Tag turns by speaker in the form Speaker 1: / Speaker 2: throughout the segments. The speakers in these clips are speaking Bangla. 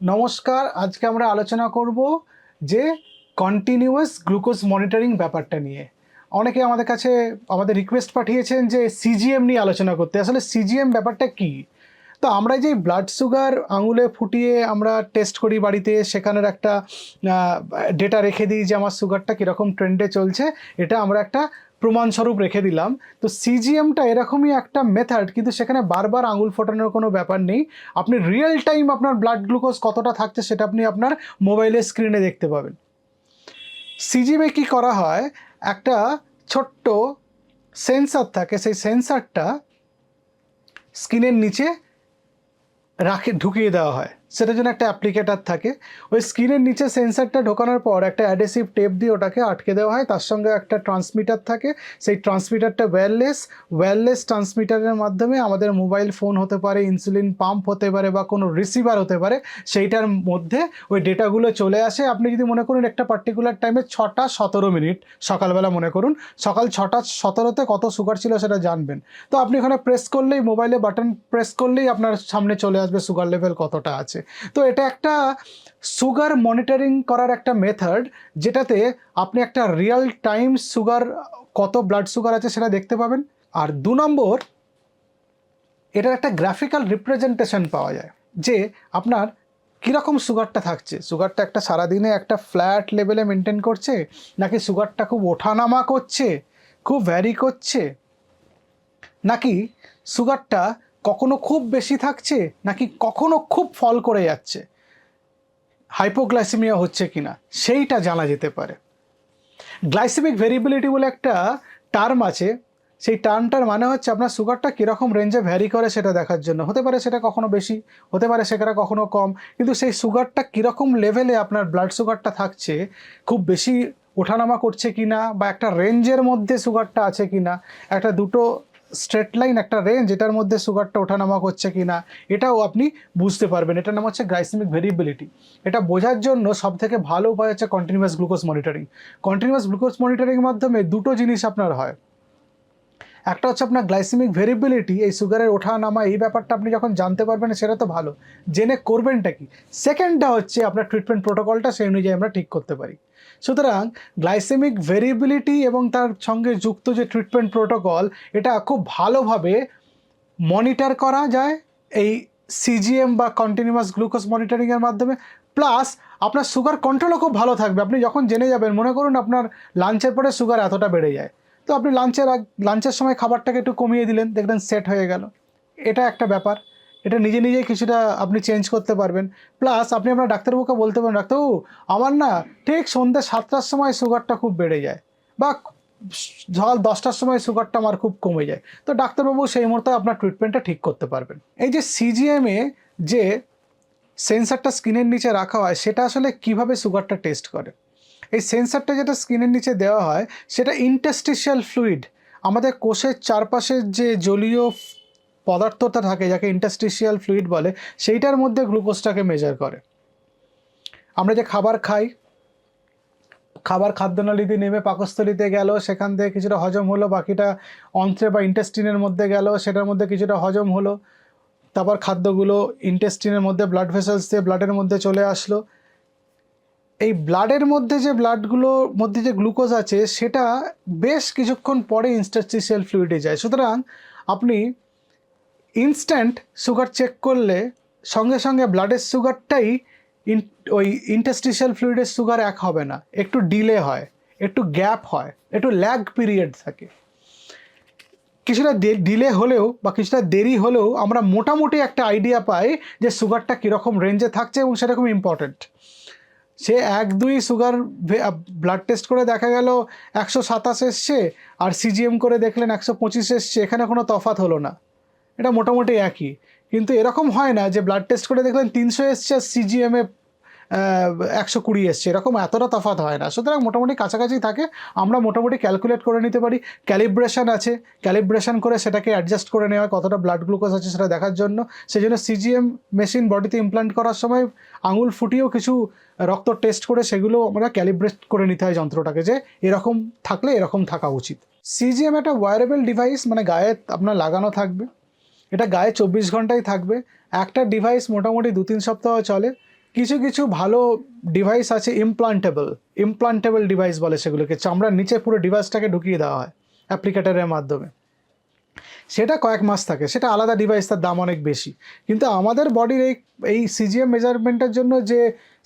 Speaker 1: নমস্কার, আজকে আমরা আলোচনা করব যে কন্টিনিউয়াস গ্লুকোজ মনিটরিং ব্যাপারটা নিয়ে। অনেকে আমাদের কাছে, আমাদের রিকোয়েস্ট পাঠিয়েছেন যে সিজিএম নিয়ে আলোচনা করতে। আসলে সিজিএম ব্যাপারটা কি? তো আমরা যে ব্লাড সুগার আঙুলে ফুটিয়ে আমরা টেস্ট করি বাড়িতে, সেখানের একটা ডেটা রেখে দিই যে আমার সুগারটা কীরকম ট্রেন্ডে চলছে, এটা আমরা একটা প্রমাণস্বরূপ রেখে দিলাম। তো সিজিএমটা এরকমই একটা মেথড কিন্তু সেখানে বারবার আঙুল ফোটানোর কোনো ব্যাপার নেই। আপনি রিয়েল টাইম আপনার ব্লাড গ্লুকোজ কতটা থাকছে সেটা আপনি আপনার মোবাইলের স্ক্রিনে দেখতে পাবেন। সিজিএমে কি করা হয়? একটা ছোট্ট সেন্সার থাকে, সেই সেন্সারটা স্কিনের নিচে রাখে, ঢুকিয়ে দেওয়া হয়। সেটার জন্য একটা অ্যাপ্লিকেটার থাকে। ওই স্ক্রিনের নিচে সেন্সারটা ঢোকানোর পর একটা অ্যাডেসিভ টেপ দিয়ে ওটাকে আটকে দেওয়া হয়। তার সঙ্গে একটা ট্রান্সমিটার থাকে। সেই ট্রান্সমিটারটা ওয়্যারলেস ওয়্যারলেস ট্রান্সমিটারের মাধ্যমে আমাদের মোবাইল ফোন হতে পারে ইনসুলিন পাম্প হতে পারে বা কোনো রিসিভার হতে পারে, সেইটার মধ্যে ওই ডেটাগুলো চলে আসে। আপনি যদি মনে করুন একটা পার্টিকুলার টাইমে ছটা সতেরো মিনিট সকালবেলা মনে করুন, সকাল ছটা সতেরোতে কত সুগার ছিল সেটা জানবেন। তো আপনি ওখানে প্রেস করলেই মোবাইলে বাটন প্রেস করলেই আপনার সামনে চলে আসবে সুগার লেভেল কতটা আছে। তো এটা একটা সুগার মনিটরিং করার একটা মেথড যেটাতে আপনি একটা রিয়েল টাইম সুগার কত ব্লাড সুগার আছে সেটা দেখতে পাবেন। আর দু নম্বর, এটার একটা গ্রাফিক্যাল রিপ্রেজেন্টেশন পাওয়া যায়, যে আপনার কীরকম সুগারটা থাকছে। সুগারটা একটা সারাদিনে একটা ফ্ল্যাট লেভেলে মেনটেন করছে, নাকি সুগারটা খুব ওঠানামা করছে, খুব ভ্যারি করছে, নাকি সুগারটা কখনো খুব বেশি থাকছে নাকি কখনো খুব ফল করে যাচ্ছে? হাইপোগ্লাইসেমিয়া হচ্ছে কিনা? সেইটা জানা যেতে পারে। গ্লাইসেমিক ভেরিয়েবিলিটি বলে একটা টার্ম আছে। সেই টার্মটার মানে হচ্ছে আপনার সুগারটা কীরকম রেঞ্জে ভ্যারি করে সেটা দেখার জন্য। হতে পারে সেটা কখনো বেশি, হতে পারে সেটা কখনো কম। কিন্তু সেই সুগারটা কীরকম লেভেলে আপনার ব্লাড সুগারটা থাকছে, খুব বেশি ওঠানামা করছে কি না বা একটা রেঞ্জের মধ্যে সুগারটা আছে কি না একটা দুটো স্ট্রেট লাইন একটা রেঞ্জ এটার মধ্যে সুগারটা ওঠানামা করছে কি না এটাও আপনি বুঝতে পারবেন। এটার নাম হচ্ছে গ্লাইসেমিক ভেরিয়েবিলিটি এটা বোঝার জন্য সব থেকে ভালো উপায় হচ্ছে continuous glucose monitoring continuous glucose মনিটরিংয়ের মাধ্যমে দুটো জিনিস আপনার হয়। একটা হচ্ছে আপনার গ্লাইসেমিক ভেরিয়েবিলিটি এই সুগারের ওঠা নামা এই ব্যাপারটা আপনি যখন জানতে পারবেন, সেটা তো ভালো। জেনে করবেনটা কি? সেকেন্ডটা হচ্ছে আপনার ট্রিটমেন্ট প্রোটোকলটা সেই অনুযায়ী আমরা ঠিক করতে পারি। সুতরাং গ্লাইসেমিক ভেরিয়েবিলিটি এবং তার সঙ্গে যুক্ত যে ট্রিটমেন্ট প্রোটোকল, এটা খুব ভালোভাবে মনিটর করা যায় এই সিজিএম বা কন্টিনিউয়াস গ্লুকোজ মনিটরিংয়ের মাধ্যমে। প্লাস আপনার সুগার কন্ট্রোলও খুব ভালো থাকবে। আপনি যখন জেনে যাবেন, মনে করুন আপনার লাঞ্চের পরে সুগার এতটা বেড়ে যায়। তো আপনি লাঞ্চের লাঞ্চের সময় খাবারটাকে একটু কমিয়ে দিলেন, দেখলেন সেট হয়ে গেল। এটা একটা ব্যাপার। এটা নিজে নিজেই কিছুটা আপনি চেঞ্জ করতে পারবেন। প্লাস আপনি আপনার ডাক্তারবাবুকে বলতে পারেন, ডাক্তারবাবু, আমার না ঠিক সন্ধ্যে সাতটার সময় সুগারটা খুব বেড়ে যায় বা সকাল দশটার সময় সুগারটা আমার খুব কমে যায়। তো ডাক্তারবাবু সেই মুহূর্তে আপনার ট্রিটমেন্টটা ঠিক করতে পারবেন। এই যে সিজিএমে যে সেন্সারটা স্কিনের নিচে রাখা হয়, সেটা আসলে কীভাবে সুগারটা টেস্ট করে? এই সেন্সারটা যেটা স্কিনের নিচে দেওয়া হয়, সেটা ইন্টাস্টিশিয়াল ফ্লুইড আমাদের কোষের চারপাশের যে জলীয় পদার্থটা থাকে, যাকে ইন্টাস্টিশিয়াল ফ্লুইড বলে, সেইটার মধ্যে গ্লুকোজটাকে মেজার করে। আমরা যে খাবার খাই, খাবার খাদ্যনালীতে নেমে পাকস্থলিতে গেল, সেখান থেকে কিছুটা হজম হলো, বাকিটা অন্ত্রে বা ইন্টেস্টিনের মধ্যে গেল, সেটার মধ্যে কিছুটা হজম হলো, তারপর খাদ্যগুলো ইন্টেস্টিনের মধ্যে ব্লাড ভেসেলস দিয়ে ব্লাডের মধ্যে চলে আসলো। এই ব্লাডের মধ্যে যে ব্লাডগুলোর মধ্যে যে গ্লুকোজ আছে, সেটা বেশ কিছুক্ষণ পরে ইন্টারস্টিশিয়াল ফ্লুইডে যায়। সুতরাং আপনি ইনস্ট্যান্ট সুগার চেক করলে সঙ্গে সঙ্গে ব্লাডের সুগারটাই ইন ওই ইন্টারস্টিশিয়াল ফ্লুইডের সুগার এক হবে না। একটু ডিলে হয়, একটু গ্যাপ হয়, একটু ল্যাগ পিরিয়ড থাকে। কিছুটা ডিলে হলেও বা কিছুটা দেরি হলেও আমরা মোটামুটি একটা আইডিয়া পাই যে সুগারটা কীরকম রেঞ্জে থাকছে এবং সেটা খুব ইম্পর্ট্যান্ট সে এক, দুই সুগার ব্লাড টেস্ট করে দেখা গেল একশো সাতাশ এসছে, আর সিজিএম করে দেখলেন একশো পঁচিশ এসছে, এখানে কোনো তফাৎ হলো না। এটা মোটামুটি একই। কিন্তু এরকম হয় না যে ব্লাড টেস্ট করে দেখলেন তিনশো এসছে আর সিজিএমে একশো কুড়ি এসছে। এরকম এতটা তফাৎ হয় না। সুতরাং মোটামুটি কাছাকাছি থাকে। আমরা মোটামুটি ক্যালকুলেট করে নিতে পারি। ক্যালিব্রেশন আছে। ক্যালিব্রেশন করে সেটাকে অ্যাডজাস্ট করে নেওয়া কতটা ব্লাড গ্লুকোজ আছে সেটা দেখার জন্য। সেই জন্য সিজিএম মেশিন বডিতে ইমপ্লান্ট করার সময় আঙুল ফুটিয়েও কিছু রক্ত টেস্ট করে সেগুলো আমরা ক্যালিব্রেট করে নিতে হয় যন্ত্রটাকে যে এরকম থাকলে এরকম থাকা উচিত। সিজিএম একটা ওয়ারেবল ডিভাইস মানে গায়ে আপনার লাগানো থাকবে। এটা গায়ে চব্বিশ ঘন্টাই থাকবে। একটা ডিভাইস মোটামুটি দু তিন সপ্তাহ চলে। কিছু কিছু ভালো ডিভাইস আছে ইমপ্লান্টেবল ইমপ্লান্টেবল ডিভাইস বলে সেগুলোকে। চামড়ার নিচে পুরো ডিভাইসটাকে ঢুকিয়ে দেওয়া হয় অ্যাপ্লিকেটারের মাধ্যমে। সেটা কয়েক মাস থাকে। সেটা আলাদা ডিভাইস তার দাম অনেক বেশি। কিন্তু আমাদের বডির এই এই সিজিএম মেজারমেন্টের জন্য যে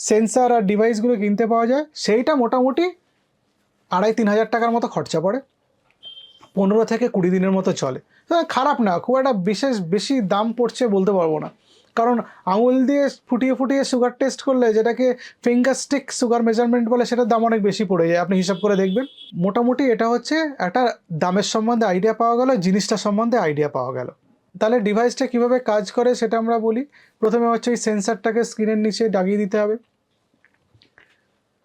Speaker 1: সেন্সার আর ডিভাইসগুলো কিনতে পাওয়া যায়, সেইটা মোটামুটি আড়াই তিন হাজার টাকার মতো খরচা পড়ে। পনেরো থেকে কুড়ি দিনের মতো চলে। খারাপ না, খুব একটা বিশেষ বেশি দাম পড়ছে বলতে পারব না। কারণ আঙুল দিয়ে ফুটিয়ে ফুটিয়ে সুগার টেস্ট করলে যেটাকে ফিঙ্গার স্টিক সুগার মেজারমেন্ট বলে সেটার দাম অনেক বেশি পড়ে যায়। আপনি হিসাব করে দেখবেন। মোটামুটি এটা হচ্ছে একটা দামের সম্বন্ধে আইডিয়া পাওয়া গেল জিনিসটা সম্বন্ধে আইডিয়া পাওয়া গেল। তাহলে ডিভাইসটা কীভাবে কাজ করে সেটা আমরা বলি। প্রথমে হচ্ছে এই সেন্সারটাকে স্ক্রিনের নিচে দাগিয়ে দিতে হবে।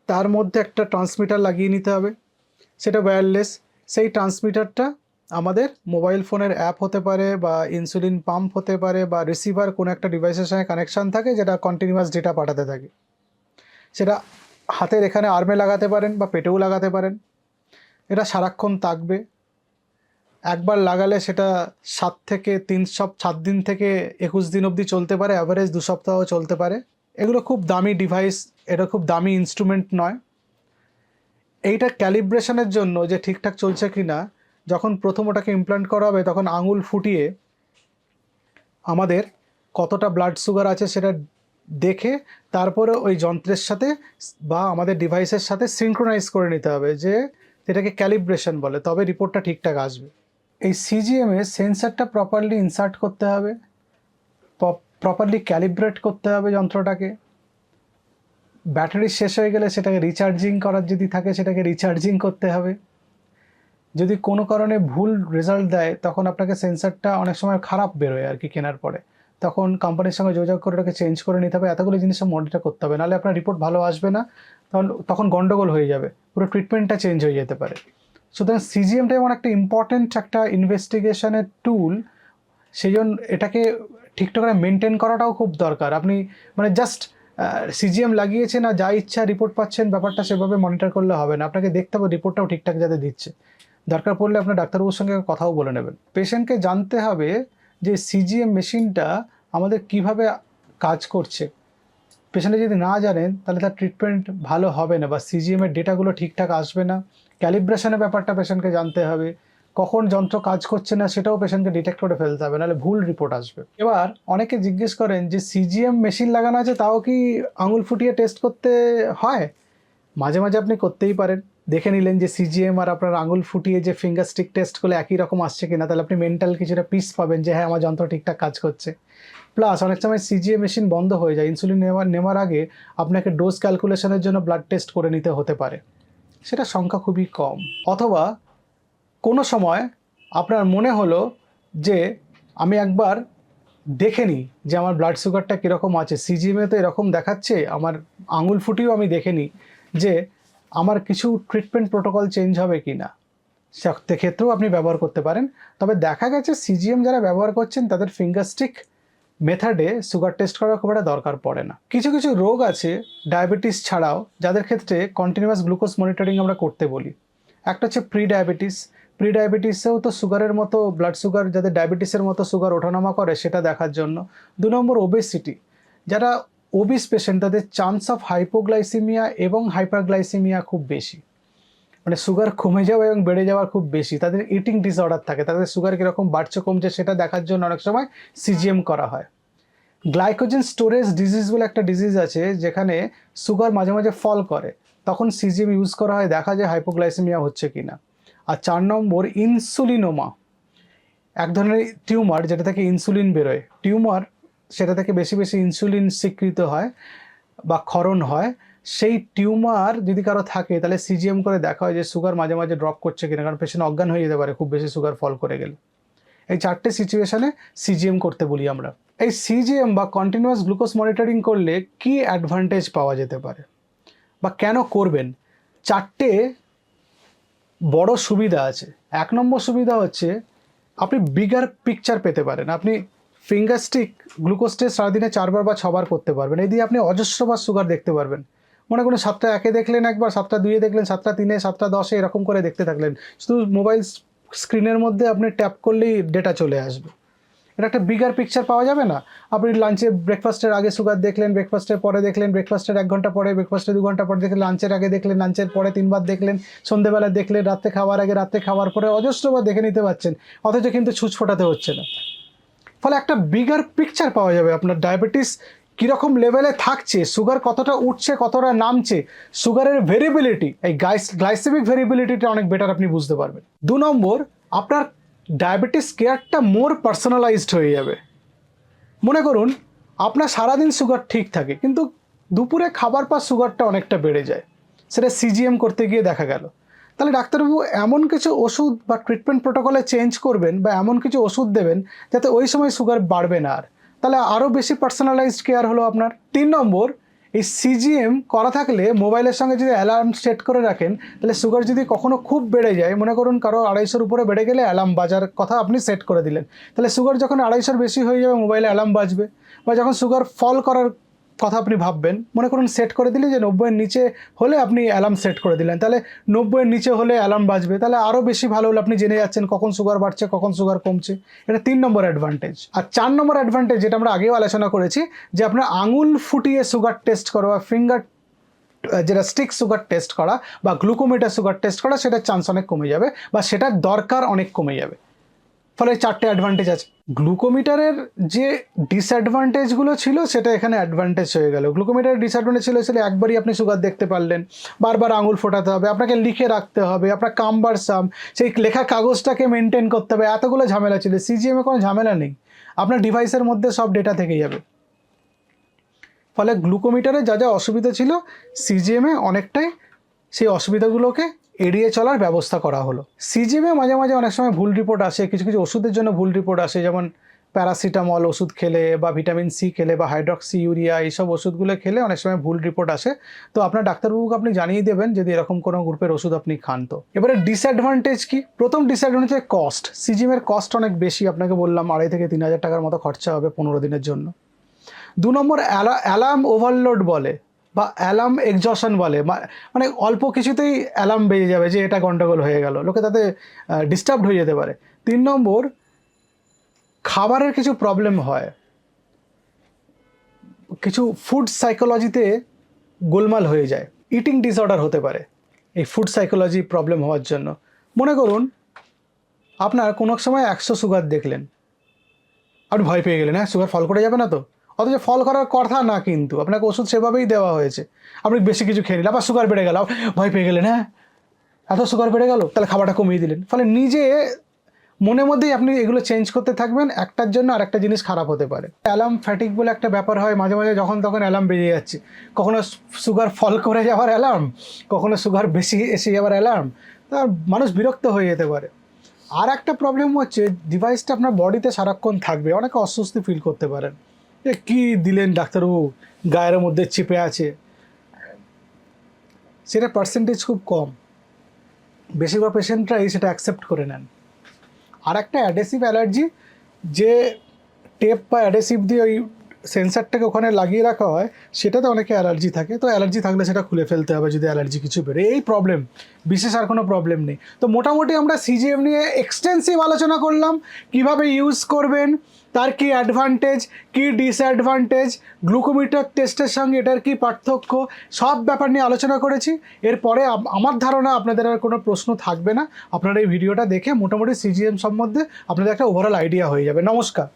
Speaker 1: তার মধ্যে একটা ট্রান্সমিটার লাগিয়ে নিতে হবে। সেটা ওয়্যারলেস সেই ট্রান্সমিটারটা আমাদের মোবাইল ফোনের অ্যাপ হতে পারে বা ইনসুলিন পাম্প হতে পারে বা রিসিভার কোনো একটা ডিভাইসের সঙ্গে কানেকশান থাকে যেটা কন্টিনিউয়াস ডেটা পাঠাতে থাকে। সেটা হাতের এখানে আর্মে লাগাতে পারেন বা পেটেও লাগাতে পারেন। এটা সারাক্ষণ থাকবে। একবার লাগালে সেটা সাত থেকে তিন সপ, সাত দিন থেকে একুশ দিন অবধি চলতে পারে অ্যাভারেজ দু সপ্তাহ চলতে পারে। এগুলো খুব দামি ডিভাইস এটা খুব দামি ইনস্ট্রুমেন্ট নয়। এইটা ক্যালিব্রেশনের জন্য যে ঠিকঠাক চলছে কি না যখন প্রথম ওটাকে ইমপ্লান্ট করা হবে, তখন আঙুল ফুটিয়ে আমাদের কতটা ব্লাড সুগার আছে সেটা দেখে তারপরে ওই যন্ত্রের সাথে বা আমাদের ডিভাইসের সাথে সিনক্রোনাইজ করে নিতে হবে যে এটাকে ক্যালিব্রেশন বলে, তবে রিপোর্টটা ঠিকঠাক আসবে। এই সিজিএমে সেন্সারটা প্রপারলি ইনসার্ট করতে হবে প্রপারলি ক্যালিব্রেট করতে হবে যন্ত্রটাকে। ব্যাটারি শেষ হয়ে গেলে সেটাকে রিচার্জিং করার যদি থাকে, সেটাকে রিচার্জিং করতে হবে। যদি কোনো কারণে ভুল রেজাল্ট দেয়, তখন আপনাকে সেন্সারটা অনেক সময় খারাপ বেরোয় আর কি কেনার পরে। তখন কোম্পানির সঙ্গে যোগাযোগ করে ওটাকে চেঞ্জ করে নিতে হবে। এতগুলো জিনিস মনিটর করতে হবে। নাহলে আপনার রিপোর্ট ভালো আসবে না। তখন তখন গন্ডগোল হয়ে যাবে। পুরো ট্রিটমেন্টটা চেঞ্জ হয়ে যেতে পারে। সুতরাং সিজিএমটা এমন একটা ইম্পর্টেন্ট একটা ইনভেস্টিগেশনের টুল সেই জন্য এটাকে ঠিকঠাক করে মেনটেন করাটাও খুব দরকার। আপনি মানে জাস্ট সিজিএম লাগিয়েছে না যা ইচ্ছা রিপোর্ট পাচ্ছেন, ব্যাপারটা সেভাবে মনিটর করলে হবে না। আপনাকে দেখতে হবে রিপোর্টটাও ঠিকঠাক যাতে দিচ্ছে। দরকার পড়লে আপনার ডাক্তারবাবুর সঙ্গে কথাও বলে নেবেন। পেশেন্টকে জানতে হবে যে সিজিএম মেশিনটা আমাদের কীভাবে কাজ করছে। পেশেন্টে যদি না জানেন, তাহলে তার ট্রিটমেন্ট ভালো হবে না বা সিজিএমের ডেটাগুলো ঠিকঠাক আসবে না। ক্যালিব্রেশনের ব্যাপারটা পেশেন্টকে জানতে হবে। কখন যন্ত্র কাজ করছে না সেটাও পেশেন্টকে ডিটেক্ট করে ফেলতে হবে, নাহলে ভুল রিপোর্ট আসবে। এবার অনেকে জিজ্ঞেস করেন যে সিজিএম মেশিন লাগানো আছে, তাও কি আঙুল ফুটিয়ে টেস্ট করতে হয়? মাঝে মাঝে আপনি করতেই পারেন। দেখে নিলেন যে সিজিএম আর আপনার আঙুল ফুটিয়ে যে ফিঙ্গার স্টিক টেস্ট করলে একই রকম আসছে কিনা, তাহলে আপনি মেন্টাল কিছুটা পিস পাবেন যে হ্যাঁ আমার যন্ত্র ঠিকঠাক কাজ করছে। প্লাস অনেক সময় সিজিএ মেশিন বন্ধ হয়ে যায়। ইনসুলিন নেওয়ার নেওয়ার আগে আপনাকে ডোজ ক্যালকুলেশনের জন্য ব্লাড টেস্ট করে নিতে হতে পারে। সেটা সংখ্যা খুবই কম। অথবা কোনো সময় আপনার মনে হলো যে আমি একবার দেখে নিই যে আমার ব্লাড সুগারটা কীরকম আছে। সিজিএমে তো এরকম দেখাচ্ছে, আমার আঙুল ফুটিও আমি দেখে নিই যে আমার কিছু ট্রিটমেন্ট প্রোটোকল চেঞ্জ হবে কি না ক্ষেত্রেও আপনি ব্যবহার করতে পারেন। তবে দেখা গেছে সিজিএম যারা ব্যবহার করছেন, তাদের ফিঙ্গার স্টিক মেথডে সুগার টেস্ট করার খুব একটা দরকার পড়ে না। কিছু কিছু রোগ আছে ডায়াবেটিস ছাড়াও, যাদের ক্ষেত্রে কন্টিনিউয়াস গ্লুকোজ মনিটরিং আমরা করতে বলি। একটা হচ্ছে প্রি ডায়াবেটিস প্রি ডায়াবেটিসেও তো সুগারের মতো ব্লাড সুগার যাদের ডায়াবেটিসের মতো সুগার ওঠানামা করে, সেটা দেখার জন্য। দু নম্বর ওবেসিটি যারা ওবিস পেশেন্ট তাদের চান্স অফ হাইপোগ্লাইসিমিয়া এবং হাইপারগ্লাইসিমিয়া খুব বেশি। মানে সুগার কমে যাওয়া এবং বেড়ে যাওয়ার খুব বেশি। তাদের ইটিং ডিসঅর্ডার থাকে। তাদের সুগার কীরকম বাড়ছে, কমছে, সেটা দেখার জন্য অনেক সময় সিজিএম করা হয়। গ্লাইকোজেন স্টোরেজ ডিজিজ বলে একটা ডিজিজ আছে, যেখানে সুগার মাঝে মাঝে ফল করে। তখন সিজিএম ইউজ করা হয়, দেখা যায় হাইপোগ্লাইসেমিয়া হচ্ছে কি না আর চার নম্বর ইনসুলিনোমা। এক ধরনের টিউমার যেটা থেকে ইনসুলিন বেরোয়। টিউমার সেটা থেকে বেশি বেশি ইনসুলিন স্বীকৃত হয় বা ক্ষরণ হয়। সেই টিউমার যদি কারও থাকে, তাহলে সিজিএম করে দেখা হয় যে সুগার মাঝে মাঝে ড্রপ করছে কিনা, কারণ পেশেন্ট অজ্ঞান হয়ে যেতে পারে, খুব বেশি সুগার ফল করে গেলে। এই চারটে সিচুয়েশানে সিজিএম করতে বলি আমরা। এই সিজিএম বা কন্টিনিউয়াস গ্লুকোজ মনিটরিং করলে কি অ্যাডভান্টেজ পাওয়া যেতে পারে? বা কেন করবেন? চারটে বড় সুবিধা আছে। এক নম্বর সুবিধা হচ্ছে, আপনি বিগার পিকচার পেতে পারেন। আপনি ফিঙ্গার স্টিক গ্লুকোজ টেস্ট সারাদিনে চারবার বা ছবার করতে পারবেন। এই দিয়ে আপনি অজস্রবার সুগার দেখতে পারবেন। মনে করুন সাতটা একে দেখলেন একবার সাতটা দুইয়ে দেখলেন সাতটা তিনে সাতটা দশে এরকম করে দেখতে থাকলেন। শুধু মোবাইল স্ক্রিনের মধ্যে আপনি ট্যাপ করলেই ডেটা চলে আসবে। এটা একটা বিগার পিকচার পাওয়া যাবে না? আপনি লাঞ্চে ব্রেকফাস্টের আগে সুগার দেখলেন ব্রেকফাস্টের পরে দেখলেন ব্রেকফাস্টের এক ঘণ্টা পরে ব্রেকফাস্টের দু ঘণ্টা পরে দেখলেন লাঞ্চের আগে দেখলেন লাঞ্চের পরে তিনবার দেখলেন সন্ধ্যেবেলা দেখলেন, রাত্রে খাওয়ার আগে, রাত্রে খাওয়ার পরে অজস্রবার দেখে নিতে পারছেন, অথচ কিন্তু ছুঁচ ফোটাতে হচ্ছে না। ফলে একটা বিগার পিকচার পাওয়া যাবে আপনার ডায়াবেটিস কীরকম লেভেলে থাকছে সুগার কতটা উঠছে, কতটা নামছে সুগারের ভেরিবিলিটি এই গ্লাইসেমিক ভেরিবিলিটিটা অনেক বেটার আপনি বুঝতে পারবেন। দু নম্বর, আপনার ডায়াবেটিস কেয়ারটা মোর পার্সোনালাইজড হয়ে যাবে। মনে করুন, আপনার সারাদিন সুগার ঠিক থাকে, কিন্তু দুপুরে খাবার পর সুগারটা অনেকটা বেড়ে যায়। সেটা সিজিএম করতে গিয়ে দেখা গেল। তাহলে ডাক্তারবাবু, এমন কিছু ওষুধ বা ট্রিটমেন্ট প্রোটোকলে চেঞ্জ করবেন বা এমন কিছু ওষুধ দেবেন যাতে ওই সময় সুগার বাড়বে না আর। তাহলে আরও বেশি পার্সোনালাইজড কেয়ার হলো আপনার। তিন নম্বর এই সিজিএম করা থাকলে মোবাইলের সঙ্গে যদি অ্যালার্ম সেট করে রাখেন, তাহলে সুগার যদি কখনো খুব বেড়ে যায়, মনে করুন কারও আড়াইশোর উপরে বেড়ে গেলে অ্যালার্ম বাজার কথা আপনি সেট করে দিলেন। তাহলে সুগার যখন আড়াইশোর বেশি হয়ে যাবে মোবাইলে অ্যালার্ম বাজবে বা যখন সুগার ফল করার কথা আপনি ভাববেন, মনে করুন সেট করে দিলে যে নব্বইয়ের নিচে হলে আপনি অ্যালার্ম সেট করে দিলেন। তাহলে নব্বইয়ের নিচে হলে অ্যালার্ম বাজবে। তাহলে আরও বেশি ভালো হলো আপনি জেনে যাচ্ছেন কখন সুগার বাড়ছে, কখন সুগার কমছে। এটা তিন নম্বর অ্যাডভান্টেজ আর চার নম্বর অ্যাডভান্টেজ যেটা আমরা আগেও আলোচনা করেছি, যে আপনার আঙুল ফুটিয়ে সুগার টেস্ট করা বা ফিঙ্গার যেটা স্টিক সুগার টেস্ট করা বা গ্লুকোমিটার সুগার টেস্ট করা, সেটার চান্স অনেক কমে যাবে বা সেটার দরকার অনেক কমে যাবে। ফলে চারটে অ্যাডভান্টেজ আছে। গ্লুকোমিটারের যে ডিসঅ্যাডভান্টেজগুলো ছিল, সেটা এখানে অ্যাডভান্টেজ হয়ে গেল। গ্লুকোমিটারের ডিসঅ্যাডভান্টেজ ছিল, সেটা একবারই আপনি সুগার দেখতে পারলেন। বারবার আঙুল ফোটাতে হবে, আপনাকে লিখে রাখতে হবে, আপনার কাম্বার সাম সেই লেখা কাগজটাকে মেনটেন করতে হবে। এতগুলো ঝামেলা ছিল। সিজিএমে কোনো ঝামেলা নেই। আপনার ডিভাইসের মধ্যে সব ডেটা থেকে যাবে। ফলে গ্লুকোমিটারে যা যা অসুবিধা ছিল সিজিএমে অনেকটাই সেই অসুবিধাগুলোকে এড়িয়ে চলার ব্যবস্থা করা হলো। সিজিএমে মাঝে মাঝে অনেক সময় ভুল রিপোর্ট আসে, কিছু কিছু ওষুধের জন্য ভুল রিপোর্ট আসে, যেমন প্যারাসিটামল ওষুধ খেলে বা ভিটামিন সি খেলে বা হাইড্রক্সি ইউরিয়া এইসব ওষুধগুলো খেলে অনেক সময় ভুল রিপোর্ট আসে। তো আপনার ডাক্তারবাবুকে আপনি জানিয়ে দেবেন যদি এরকম কোনো গ্রুপের ওষুধ আপনি খান তো। এবারে ডিসঅ্যাডভান্টেজ কি? প্রথম ডিসঅ্যাডভান্টেজ কস্ট সিজিমের কস্ট অনেক বেশি, আপনাকে বললাম আড়াই থেকে তিন হাজার টাকার মতো খরচা হবে পনেরো দিনের জন্য। দু নম্বর অ্যালার্ম ওভারলোড বলে। বা অ্যালার্ম এক্সশন বলে মানে অল্প কিছুতেই অ্যালার্ম বেজে যাবে যে এটা গন্ডগোল হয়ে গেল। লোকে তাতে ডিস্টার্বড হয়ে যেতে পারে। তিন নম্বর, খাবারের কিছু প্রবলেম হয়। কিছু ফুড সাইকোলজিতে গোলমাল হয়ে যায়। ইটিং ডিসঅর্ডার হতে পারে, এই ফুড সাইকোলজি প্রবলেম হওয়ার জন্য। মনে করুন, আপনার কোনো সময় একশো সুগার দেখলেন। আপনি ভয় পেয়ে গেলেন হ্যাঁ সুগার ফল করে যাবে না তো? অথচ ফল করার কথা না কিন্তু। আপনাকে ওষুধ সেভাবেই দেওয়া হয়েছে। আপনি বেশি কিছু খেয়ে নিলেন, আবার সুগার বেড়ে গেল। ভয় পেয়ে গেলেন হ্যাঁ? এত সুগার বেড়ে গেল, তাহলে খাবারটা কমিয়ে দিলেন। ফলে নিজে মনের মধ্যেই আপনি এগুলো চেঞ্জ করতে থাকবেন, একটার জন্য আর একটা জিনিস খারাপ হতে পারে। অ্যালার্ম ফ্যাটিক বলে একটা ব্যাপার হয়, মাঝে মাঝে যখন তখন অ্যালার্ম বেজে যাচ্ছে। কখনো সুগার ফল করে যাওয়ার অ্যালার্ম কখনো সুগার বেশি এসে যাওয়ার অ্যালার্ম তা মানুষ বিরক্ত হয়ে যেতে পারে। আর একটা প্রবলেম হচ্ছে ডিভাইসটা আপনার বডিতে সারাক্ষণ থাকবে, অনেকে অস্বস্তি ফিল করতে পারেন। এ, কী দিলেন ডাক্তারবাবু? গায়ের মধ্যে চেপে আছে। সেটা পার্সেন্টেজ খুব কম। বেশিরভাগ পেশেন্টরাই সেটা অ্যাকসেপ্ট করে নেন। আর একটা অ্যাডেসিভ অ্যালার্জি যে টেপ বা অ্যাডেসিভ দিয়ে ওই সেন্সারটাকে ওখানে লাগিয়ে রাখা হয়, সেটাতে অনেকে অ্যালার্জি থাকে। তো অ্যালার্জি থাকলে সেটা খুলে ফেলতে হবে যদি অ্যালার্জি কিছু বেরোয় এই প্রবলেম বিশেষ আর কোনো প্রবলেম নেই। তো মোটামুটি আমরা সিজিএম নিয়ে এক্সটেন্সিভ আলোচনা করলাম, কীভাবে ইউজ করবেন, তার কি অ্যাডভান্টেজ কি ডিসঅ্যাডভান্টেজ গ্লুকোমিটার টেস্টের সঙ্গে এটার কি পার্থক্য, সব ব্যাপার নিয়ে আলোচনা করেছি। এরপরে আমার ধারণা আপনাদের আর কোনো প্রশ্ন থাকবে না। আপনারা এই ভিডিওটা দেখে মোটামুটি সিজিএম সম্বন্ধে আপনাদের একটা ওভারঅল আইডিয়া হয়ে যাবে। নমস্কার।